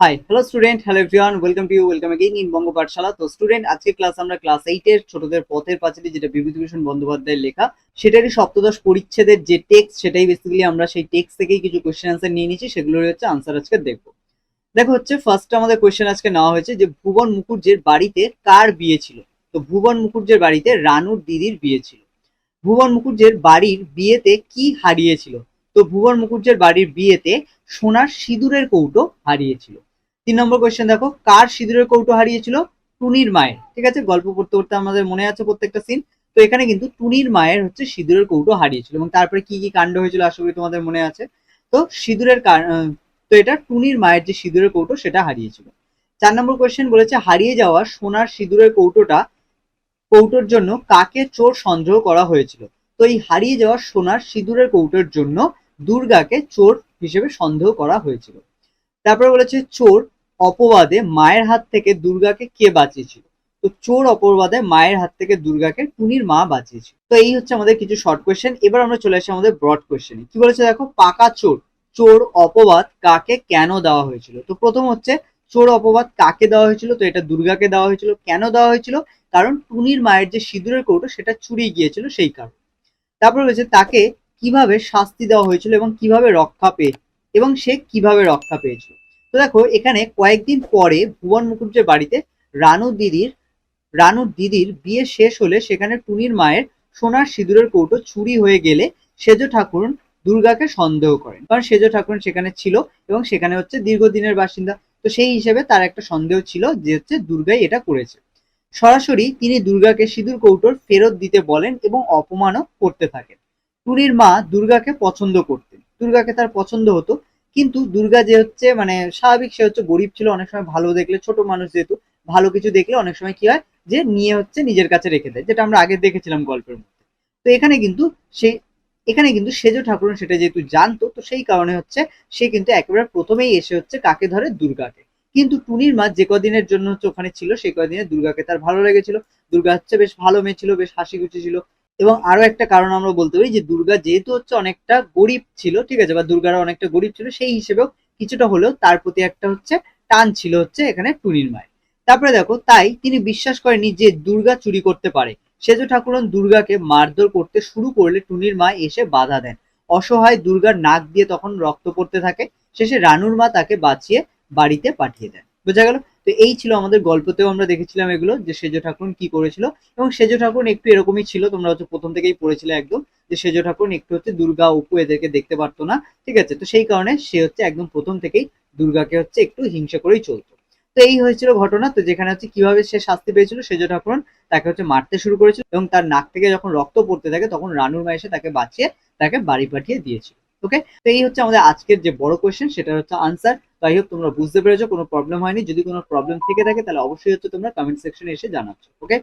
Hi hello student hello everyone welcome to you welcome again in Banga Pathshala তো student আজকে class আমরা class এইটের ছোটদের পথের পাঁচালী যেটা বিভূতিভূষণ বন্দ্যোপাধ্যায়ের লেখা, সেটারই সপ্তদশ পরিচ্ছেদের যে টেক্সট সেটাই বেসিক্যালি আমরা সেই টেক্সট থেকেই কিছু কোয়েশ্চেন আনসার নিয়ে নিয়েছি সেগুলোর হচ্ছে আনসার আজকে দেখব। দেখো হচ্ছে ফার্স্ট আমাদের কোয়েশ্চেন আজকে নেওয়া হয়েছে যে ভুবন মুখুর্জের বাড়িতে কার বিয়ে ছিল? তো ভুবন মুখুর্জের বাড়িতে রানুর দিদির বিয়ে ছিল। ভুবন মুখুর্জের বাড়ির বিয়েতে কি হারিয়েছিল? তো ভুবন মুখুর্জের বাড়ির বিয়েতে সোনার সিঁদুরের কৌটো হারিয়েছিল। তিন নম্বর কোয়েশ্চেন দেখো, কার সিঁদুরের কৌটো হারিয়েছিল? টুনির মায়ের। ঠিক আছে? গল্প করতে পড়তে আমাদের মনে আছে প্রত্যেকটা সিন তো এখানে কিন্তু টুনির মায়ের হচ্ছে সিঁদুরের কৌটো হারিয়েছিল এবং তারপরে কি কি কাণ্ড হয়েছিল আশা করি তোমাদের মনে আছে। তো সিঁদুরের তো এটা টুনির মায়ের যে সিঁদুরের কৌটো সেটা হারিয়েছিল। চার নম্বর কোয়েশ্চেন বলেছে, হারিয়ে যাওয়া সোনার সিঁদুরের কৌটোটা, কৌটোর জন্য কাকে চোর সন্দেহ করা হয়েছিল? তো এই হারিয়ে যাওয়া সোনার সিঁদুরের কৌটোর জন্য দুর্গাকে চোর হিসেবে সন্দেহ করা হয়েছিল। তারপরে বলেছে, চোর অপবাদে মায়ের হাত থেকে দুর্গাকে কে বাঁচিয়েছিল? তো চোর অপবাদে মায়ের হাত থেকে দুর্গাকে টুনির মা বাঁচিয়েছিল। তো এই হচ্ছে আমাদের কিছু শর্ট কোয়েশ্চেন এবার আমরা চলে আসি আমাদের ব্রড কোয়েশ্চেনে কি বলেছে দেখো? পাকা চোর। চোর অপবাদ কাকে কেন দেওয়া হয়েছিল? তো প্রথম হচ্ছে, চোর অপবাদ কাকে দেওয়া হয়েছিল? তো এটা দুর্গাকে দেওয়া হয়েছিল। কেন দেওয়া হয়েছিল? কারণ টুনির মায়ের যে সিঁদুরের কৌটো, সেটা চুরি গিয়েছিল সেই কারণ। তারপর রয়েছে তাকে কীভাবে শাস্তি দেওয়া হয়েছিল এবং কীভাবে রক্ষা পেয়ে এবং সে কীভাবে রক্ষা পেয়েছিল? তো দেখো, এখানে কয়েকদিন পরে ভুবন মুখুর্জের বাড়িতে রানু দিদির রানুর দিদির বিয়ে শেষ হলে সেখানে টুনির মায়ের সোনার সিঁদুরের কৌটো চুরি হয়ে গেলে সেজ ঠাকুর দুর্গাকে সন্দেহ করেন। কারণ সেজ ঠাকুর সেখানে ছিল এবং সেখানে হচ্ছে দীর্ঘদিনের বাসিন্দা। তো সেই হিসেবে তার একটা সন্দেহ ছিল যে হচ্ছে দুর্গাই এটা করেছে। সরাসরি তিনি দুর্গাকে সিঁদুর কৌটোর ফেরত দিতে বলেন এবং অপমানও করতে থাকেন। টুনির মা দুর্গাকে পছন্দ করতেন। দুর্গাকে তার পছন্দ হতো কিন্তু দুর্গা যে হচ্ছে মানে স্বাভাবিক সে হচ্ছে গরিব ছিল, অনেক সময় ভালো দেখলে, ছোট মানুষ যেহেতু, ভালো কিছু দেখলে অনেক সময় কি হয় যে নিয়ে হচ্ছে নিজের কাছে রেখে দেয়, যেটা আমরা আগে দেখেছিলাম গল্পের মধ্যে। তো এখানে কিন্তু সেই এখানে কিন্তু সেজ ঠাকুরন সেটা যেহেতু জানতো, তো সেই কারণে হচ্ছে সে কিন্তু একেবারে প্রথমেই এসে হচ্ছে কাকে ধরে? দুর্গাকে। কিন্তু টুনির মা যে কদিনের জন্য হচ্ছে ওখানে ছিল সেই কদিনে দুর্গাকে তার ভালো লেগেছিল। দুর্গা হচ্ছে বেশ ভালো মেয়ে ছিল, বেশ হাসি খুশি ছিল। এবং আরও একটা কারণ আমরা বলতে পারি যে দুর্গা যেহেতু হচ্ছে অনেকটা গরিব ছিল, ঠিক আছে? বা দুর্গারা অনেকটা গরিব ছিল, সেই হিসেবেও কিছুটা হলেও তার প্রতি একটা হচ্ছে টান ছিল হচ্ছে এখানে টুনির মায়ের। তারপরে দেখো, তাই তিনি বিশ্বাস করেনি যে দুর্গা চুরি করতে পারে। সেজ ঠাকুরন দুর্গাকে মারধর করতে শুরু করলে টুনির মা এসে বাধা দেন। অসহায় দুর্গার নাক দিয়ে তখন রক্ত পড়তে থাকে। শেষে রানুর মা তাকে বাঁচিয়ে বাড়িতে পাঠিয়ে দেন। বোঝা গেল? তো এই ছিল আমাদের গল্পতেও আমরা দেখেছিলাম এগুলো, যে সেজ ঠাকুর কি করেছিল। এবং সেজ ঠাকুর একটু এরকমই ছিল, তোমরা হচ্ছে প্রথম থেকেই পড়েছিলে একদম, যে সেজ ঠাকুর একটু হচ্ছে দুর্গা অপু এদেরকে দেখতে পারতো না, ঠিক আছে? তো সেই কারণে সে হচ্ছে একদম প্রথম থেকেই দুর্গাকে হচ্ছে একটু হিংসা করেই চলতো। তো এই হয়েছিল ঘটনা, তো যেখানে হচ্ছে কীভাবে সে শাস্তি পেয়েছিল, সেজ ঠাকুর তাকে হচ্ছে মারতে শুরু করেছিল এবং তার নাক থেকে যখন রক্ত পড়তে থাকে, তখন রানুর মা এসে তাকে বাঁচিয়ে তাকে বাড়ি পাঠিয়ে দিয়েছিল। ওকে তো এই হচ্ছে আমাদের আজকের যে বড় কোয়েশ্চেন সেটা হচ্ছে আনসার তাই হোক, তোমরা বুঝতে পেরেছ, কোনো প্রবলেম হয়নি। যদি কোনো প্রবলেম থেকে থাকে, তাহলে অবশ্যই হচ্ছে তোমরা কমেন্ট সেকশনে এসে জানাচ্ছ। ওকে